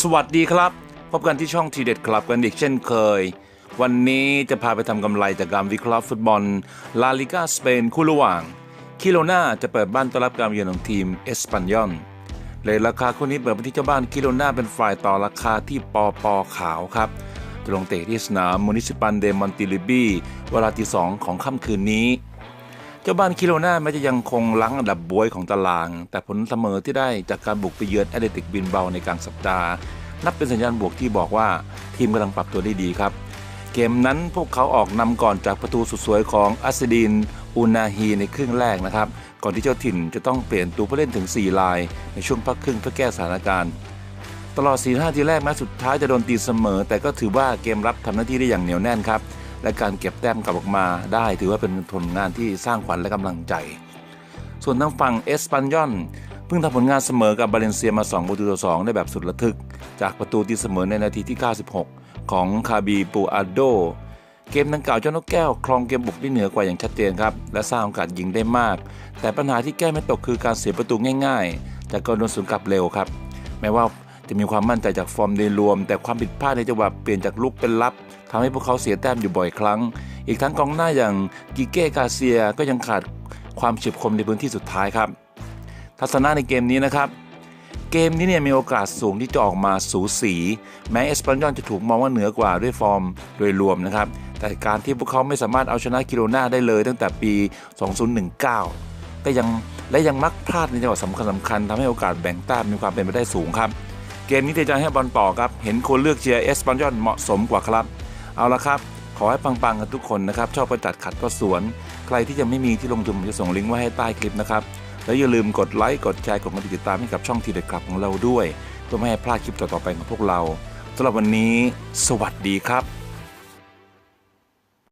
สวัสดีครับ พบกันที่ช่องทีเด็ดคลับกันอีกเช่นเคย วันนี้จะพาไปทำกำไรจากการวิเคราะห์ฟุตบอลลาลิกาสเปนคู่ระหว่างคิโลนาจะเปิดบ้านต้อนรับการเยือนของทีมเอสปันยอนเลยราคาคู่นี้เปิดไปที่เจ้าบ้านคิโลนาเป็นฝ่ายต่อราคาที่ปอปอขาวครับจะลงเตะที่สนามมูนิสิปันเดมอนติลิบีเวลาที่สองของค่ำคืนนี้ เจ้าบ้านคิโลนาแม้จะยังคงล้างอันดับบวยของตาราง แต่ผลเสมอที่ได้จากการบุกไปเยือนแอตเลติกบินเบาในกลางสัปดาห์ นับเป็นสัญญาณบวกที่บอกว่าทีมกำลังปรับตัวได้ดีครับ เกมนั้นพวกเขาออกนำก่อนจากประตูสุดสวยของอัสดินอูนาฮีในครึ่งแรกนะครับ ก่อนที่เจ้าถิ่นจะต้องเปลี่ยนตัวผู้เล่นถึง 4 ลาย ในช่วงพักครึ่งเพื่อแก้สถานการณ์ ตลอด4 5ทีแรกแม้สุดท้ายจะโดนตีเสมอ แต่ก็ถือว่าเกมรับทำหน้าที่ได้อย่างเหนียวแน่นครับ และการเก็บแต้มกลับออกมาได้ถือว่าเป็นผลงานที่สร้างขวัญและกำลังใจ ส่วนทางฝั่งเอสปันยอนเพิ่งทำผลงานเสมอกับบาเลนเซียมา 2 ประตูต่อ 2 ได้แบบสุดระทึก จากประตูตีเสมอในนาทีที่ 96 ของคาบีปูอาโด เกมดังกล่าวเจ้านกแก้วครองเกมบุกได้เหนือกว่าอย่างชัดเจนครับ และสร้างโอกาสยิงได้มาก แต่ปัญหาที่แก้ไม่ตกคือการเสียประตูง่าย ๆ จากการโดนสวนกลับเร็วครับ แม้ว่า จะมีความมั่นใจจากฟอร์มโดยรวม แต่ความผิดพลาดในจังหวะเปลี่ยนจากลุกเป็นรับทำให้พวกเขาเสียแต้มอยู่บ่อยครั้ง อีกทั้งกองหน้าอย่างกิเก้กาเซียก็ยังขาดความเฉียบคมในพื้นที่สุดท้ายครับ ทัศนะในเกมนี้นะครับ เกมนี้เนี่ยมีโอกาสสูงที่จะออกมาสูสี แม้เอสปันยอนจะถูกมองว่าเหนือกว่าด้วยฟอร์มโดยรวมนะครับ แต่การที่พวกเขาไม่สามารถเอาชนะกิโลนาได้เลยตั้งแต่ปี 2019 ก็ยังและยังมักพลาดในจังหวะสำคัญสำคัญทำให้โอกาสแบ่งแต้มมีความเป็นไปได้สูงครับ เกมนี้เตจะให้บอลต่อครับ เห็นคนเลือกเชียร์เอสปอนยอนเหมาะสมกว่าครับ เอาละครับ ขอให้ปังๆกันทุกคนนะครับ ชอบประจัดขัดก็สวน ใครที่ยังไม่มีที่ลงทุนผมจะส่งลิงก์ไว้ให้ใต้คลิปนะครับ แล้วอย่าลืมกดไลค์กดแชร์กดติดตามให้กับช่องทีเด็ดคลับของเราด้วย เพื่อไม่ให้พลาดคลิปต่อๆไปของพวกเราสำหรับวันนี้ สวัสดีครับ